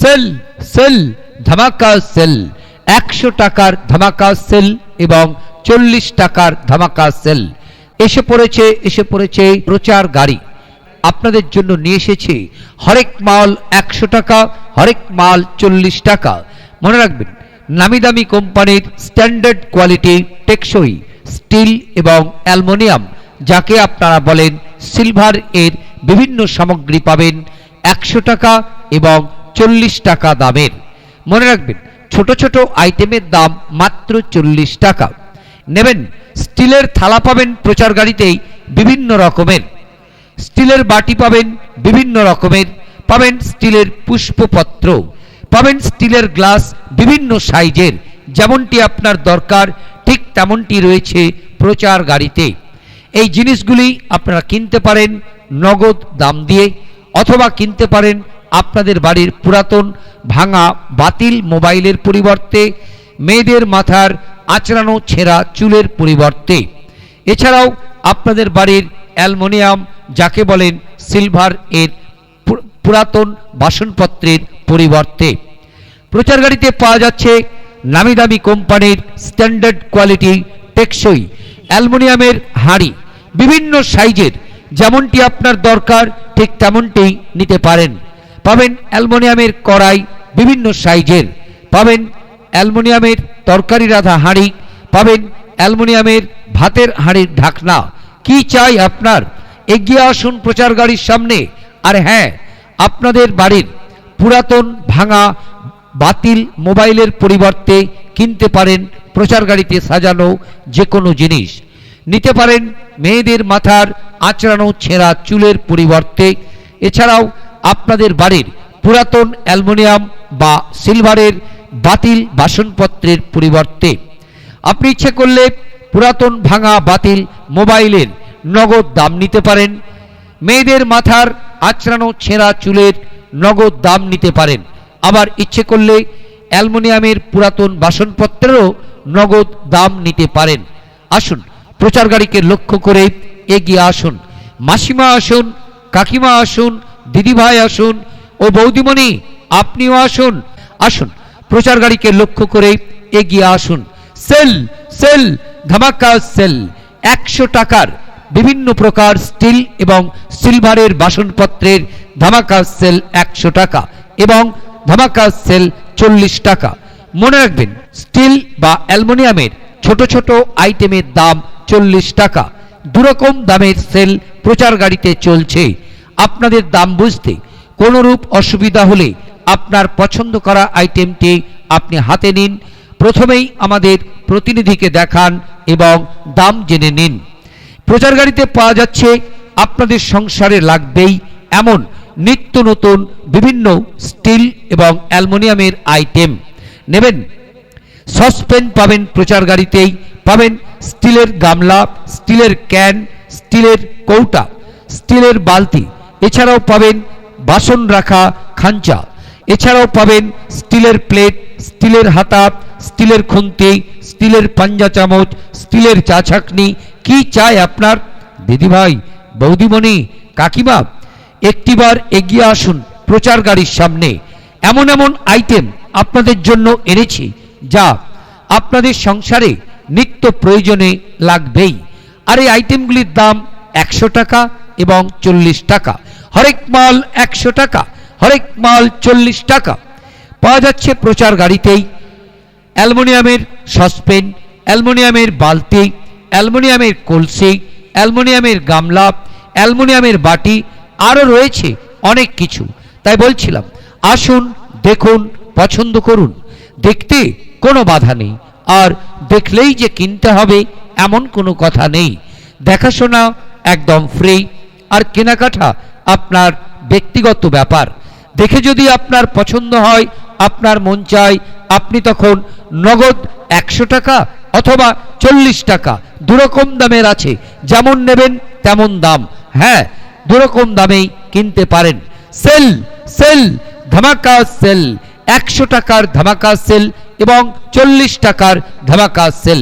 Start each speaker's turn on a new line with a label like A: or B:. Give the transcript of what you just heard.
A: Sell sale, ধামাকা sale. একশো টাকার ধামাকা সেল এবং চল্লিশ টাকার ধামাকা সেল। এসে পড়েছে এসে পড়েছে প্রচার গাড়ি। আপনাদের জন্য নিয়ে এসেছি হরেক মাল একশো টাকা, হরেক মাল চল্লিশ টাকা। মনে রাখবেন নামি দামি কোম্পানির স্ট্যান্ডার্ড কোয়ালিটি টেকসই, স্টিল এবং অ্যালমোনিয়াম, যাকে আপনারা বলেন সিলভার এর বিভিন্ন সামগ্রী পাবেন একশো টাকা এবং চল্লিশ টাকা দামের। মনে রাখবেন, ছোট ছোট আইটেমের দাম মাত্র চল্লিশ টাকা। নেবেন, স্টিলের থালা পাবেন প্রচার গাড়িতেই বিভিন্ন রকমের। স্টিলের বাটি পাবেন বিভিন্ন রকমের। পাবেন স্টিলের পুষ্পপত্র। পাবেন স্টিলের গ্লাস বিভিন্ন সাইজের। যেমনটি আপনার দরকার, ঠিক তেমনটি রয়েছে প্রচার গাড়িতে। এই জিনিসগুলি আপনারা কিনতে পারেন নগদ দাম দিয়ে, অথবা কিনতে পারেন আপনাদের বাড়ির পুরাতন, ভাঙা, বাতিল মোবাইলের পরিবর্তে, মেয়েদের মাথার আঁচড়ানো ছেঁড়া চুলের পরিবর্তে। এছাড়াও আপনাদের বাড়ির অ্যালমোনিয়াম, যাকে বলেন সিলভার, এর পুরাতন বাসনপত্রের পরিবর্তে। প্রচার গাড়িতে পাওয়া যাচ্ছে নামি দামি কোম্পানির স্ট্যান্ডার্ড কোয়ালিটি টেকসই অ্যালমোনিয়ামের হাঁড়ি, বিভিন্ন সাইজের, যেমনটি আপনার দরকার, ঠিক তেমনটি নিতে পারেন। পাবেন অ্যালমোনিয়ামের কড়াই বিভিন্ন সাইজের। পাবেন অ্যালমোনিয়ামের তরকারি রাধা হাঁড়ি, পাবেন অ্যালমোনিয়ামের ভাতের হাঁড়ির ঢাকনা। কি চাই আপনার? এগিয়ে আসুন প্রচার গাড়ির সামনে। আর হ্যাঁ আপনাদের বাড়ির পুরাতন ভাঙা বাতিল মোবাইলের পরিবর্তে কিনতে পারেন প্রচার গাড়িতে সাজানো যে কোনো জিনিস। নিতে পারেন মেয়েদের মাথার আঁচড়ানো ছেঁড়া চুলের পরিবর্তে। এছাড়াও আপনাদের বাড়ির পুরাতন অ্যালমোনিয়াম বা সিলভারের বাতিল বাসনপত্রের পরিবর্তে। আপনি ইচ্ছে করলে পুরাতন ভাঙা বাতিল মোবাইলের নগদ দাম নিতে পারেন। মেয়েদের মাথার আঁচড়ানো ছেঁড়া চুলের নগদ দাম নিতে পারেন। আবার ইচ্ছে করলে অ্যালমোনিয়ামের পুরাতন বাসনপত্রেরও নগদ দাম নিতে পারেন। আসুন প্রচার গাড়িকে লক্ষ্য করে এগিয়ে আসুন। মাসিমা আসুন, কাকিমা আসুন দিদিভাই আসুন। ও বৌদিমণি, আপনিও আসুন। আসুন, প্রচার গাড়িকে লক্ষ্য করে এগিয়ে আসুন। সেল সেল, ধামাকা সেল। একশো টাকার বিভিন্ন প্রকার স্টিল এবং সিলভারের বাসনপত্রের ধামাকা সেল একশো টাকা এবং ধামাকা সেল চল্লিশ টাকা। মনে রাখবেন, স্টিল বা অ্যালমোনিয়ামের ছোট ছোট আইটেমের দাম চল্লিশ টাকা। দুরকম দামের সেল প্রচার গাড়িতে চলছে। আপনাদের দাম বুঝতে কোনোরূপ অসুবিধা হলে আপনার পছন্দ করা আইটেমটি আপনি হাতে নিন। প্রথমেই আমাদের প্রতিনিধিকে দেখান এবং দাম জেনে নিন। প্রচার গাড়িতে পাওয়া যাচ্ছে, আপনাদের সংসারে লাগবেই এমন নিত্য নতুন বিভিন্ন স্টিল এবং অ্যালমোনিয়ামের আইটেম। নেবেন, সসপেন পাবেন প্রচার গাড়িতেই, পাবেন স্টিলের গামলা, স্টিলের ক্যান, স্টিলের কৌটা, স্টিলের বালতি এছাড়াও পাবেন বাসন রাখা খাঞ্চা। এছাড়াও পাবেন স্টিলের প্লেট, স্টিলের হাতা স্টিলের খুন্তি, স্টিলের পাঞ্জা চামচ, স্টিলের চা ছাকনি। কি চাই আপনার? দিদিভাই, বৌদিমণি, কাকিমা, একটিবার এগিয়ে আসুন প্রচার গাড়ির সামনে। এমন এমন আইটেম আপনাদের জন্য এনেছি যা আপনাদের সংসারে নিত্য প্রয়োজনে লাগবেই। আর এই আইটেমগুলির দাম একশো টাকা এবং চল্লিশ টাকা। হরেক মাল একশো টাকা, হরেক মাল চল্লিশ টাকা। পাওয়া যাচ্ছে প্রচার গাড়িতেই অ্যালমোনিয়ামের সসপেন, অ্যালমোনিয়ামের বালতি, অ্যালমোনিয়ামের কলসি, অ্যালমোনিয়ামের গামলা, অ্যালমোনিয়ামের বাটি, আরও রয়েছে অনেক কিছু। তাই বলছিলাম, আসুন, দেখুন, পছন্দ করুন। দেখতে কোনো বাধা নেই। আর দেখলেই যে কিনতে হবে, এমন কোনো কথা নেই। দেখাশোনা একদম ফ্রি আর কেনাকাটা আপনার ব্যক্তিগত ব্যাপার। দেখে যদি আপনার পছন্দ হয়, আপনার মন চায়, আপনি তখন নগদ একশো টাকা অথবা চল্লিশ টাকা দুরকম দামের আছে। যেমন নেবেন তেমন দাম। হ্যাঁ দুরকম দামেই কিনতে পারেন। সেল সেল, ধামাকা সেল। একশো টাকার ধামাকা সেল এবং চল্লিশ টাকার ধামাকা সেল।